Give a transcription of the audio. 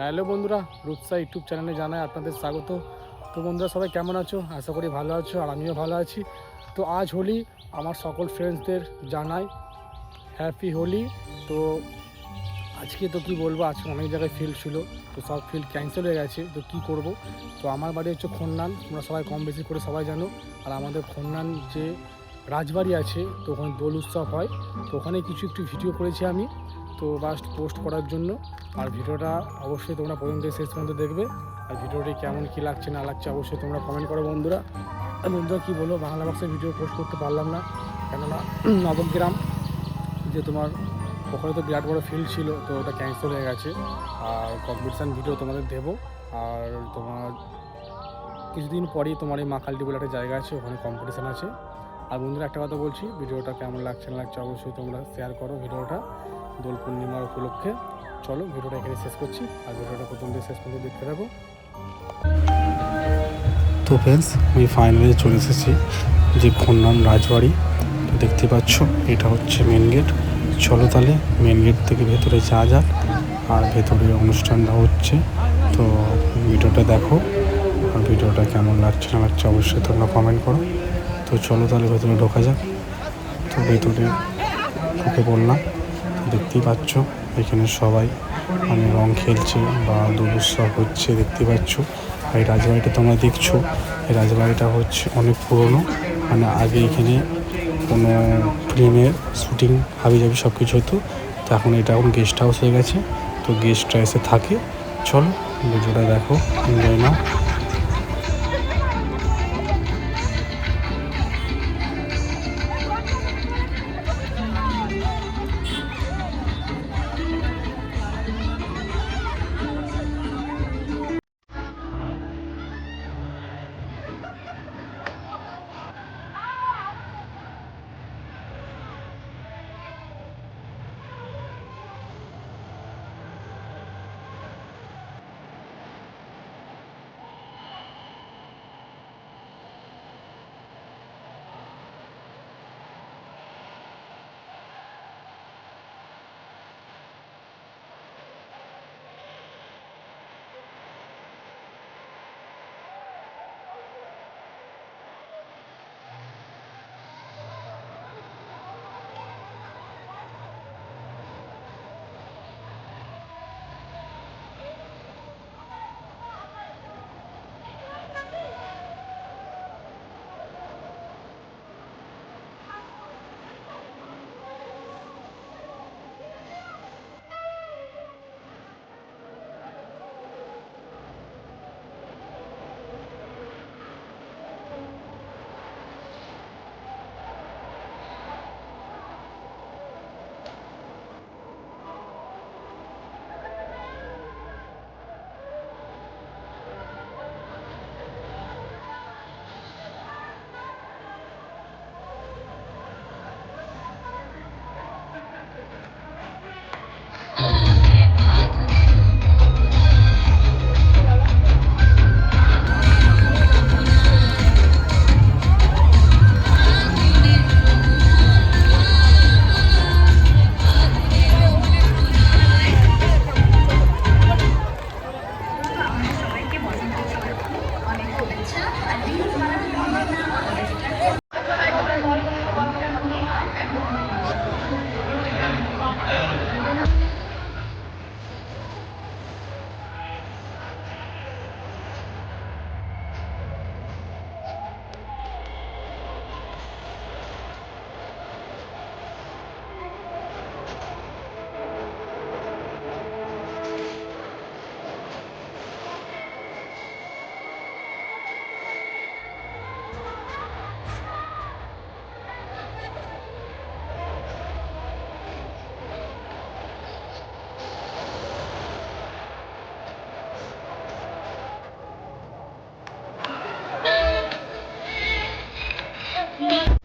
Hello বন্ধুরা, Rupsa YouTube চ্যানেলে জানাই আপনাদের স্বাগত। তো বন্ধুরা, সবাই কেমন আছো? আশা করি ভালো আছো আর আমিও ভালো আছি। তো আজ হোলি, আমার সকল ফ্রেন্ডসদের জানাই হ্যাপি হোলি। তো আজকে তো কি বলব, আজকে অনেক জায়গায় ফিল্ড ছিল, তো সব ফিল্ড ক্যান্সেল হয়ে গেছে, তো কি করব? তো আমার বাড়ি হচ্ছে খন্নান, তোমরা সবাই কম বেশি করে সবাই জানো। আর আমাদের খন্নান যে রাজবাড়ি আছে, তো ওখানে দোল উৎসব হয়। তো ওখানে কিছু একটু ভিডিও করেছি আমি। তো লাস্ট পোস্ট করার জন্য। আর ভিডিওটা অবশ্যই তোমরা থেকে শেষ পর্যন্ত দেখবে। আর ভিডিওটি কেমন, কী লাগছে, না লাগছে অবশ্যই তোমরা কমেন্ট করো বন্ধুরা। বন্ধুরা, কী বলব, বাংলা বক্সে ভিডিও পোস্ট করতে পারলাম না। কেননা নবগ্রাম যে তোমার ওখানে তো বিরাট বড় ফিল্ড ছিল, তো ওটা ক্যান্সেল হয়ে গেছে। আর কম্পিটিশান ভিডিও তোমাদের দেবো। আর তোমার কিছুদিন পরেই তোমার এই মাখালটি বলে একটা জায়গা আছে, ওখানে কম্পিটিশান আছে। আর বন্ধুরা একটা কথা বলছি, ভিডিওটা কেমন লাগছে না লাগছে অবশ্যই তোমরা শেয়ার করো ভিডিওটা দোল পূর্ণিমার উপলক্ষে। চলো ভিডিওটা এখানে শেষ করছি, আর ভিডিওটা প্রথম থেকে শেষ পর্যন্ত দেখতে থাকো। তো ফ্রেন্ডস আমি ফাইনালি চলে এসেছি যে খন্নান রাজবাড়ি। দেখতে পাচ্ছ, এটা হচ্ছে মেন গেট চলো তাহলে মেন গেট থেকে ভেতরে যাওয়া যাক, আর ভেতরে অনুষ্ঠানটা হচ্ছে। তো ভিডিওটা দেখো, আর ভিডিওটা কেমন লাগছে না লাগছে অবশ্যই তোমরা কমেন্ট করো। তো চলো তাহলে ভেতরে ঢোকা যাক। তো ভেতরে ঢুকে পড়লাম। দেখতেই পাচ্ছ, এখানে সবাই মানে রং খেলছে বা দোল হচ্ছে, দেখতে পাচ্ছ। আর এই রাজবাড়িটা তোমরা দেখছ। এই রাজবাড়িটা হচ্ছে অনেক পুরনো। মানে আগে এখানে কোনো ফিল্মের শুটিং হাবি জাবি সব কিছু হতো। তো এখন এটা এখন গেস্ট হাউস হয়ে গেছে। তো গেস্টরা এসে থাকে। চলো, ভিডিওটা দেখো এনজয় নাও। Yeah.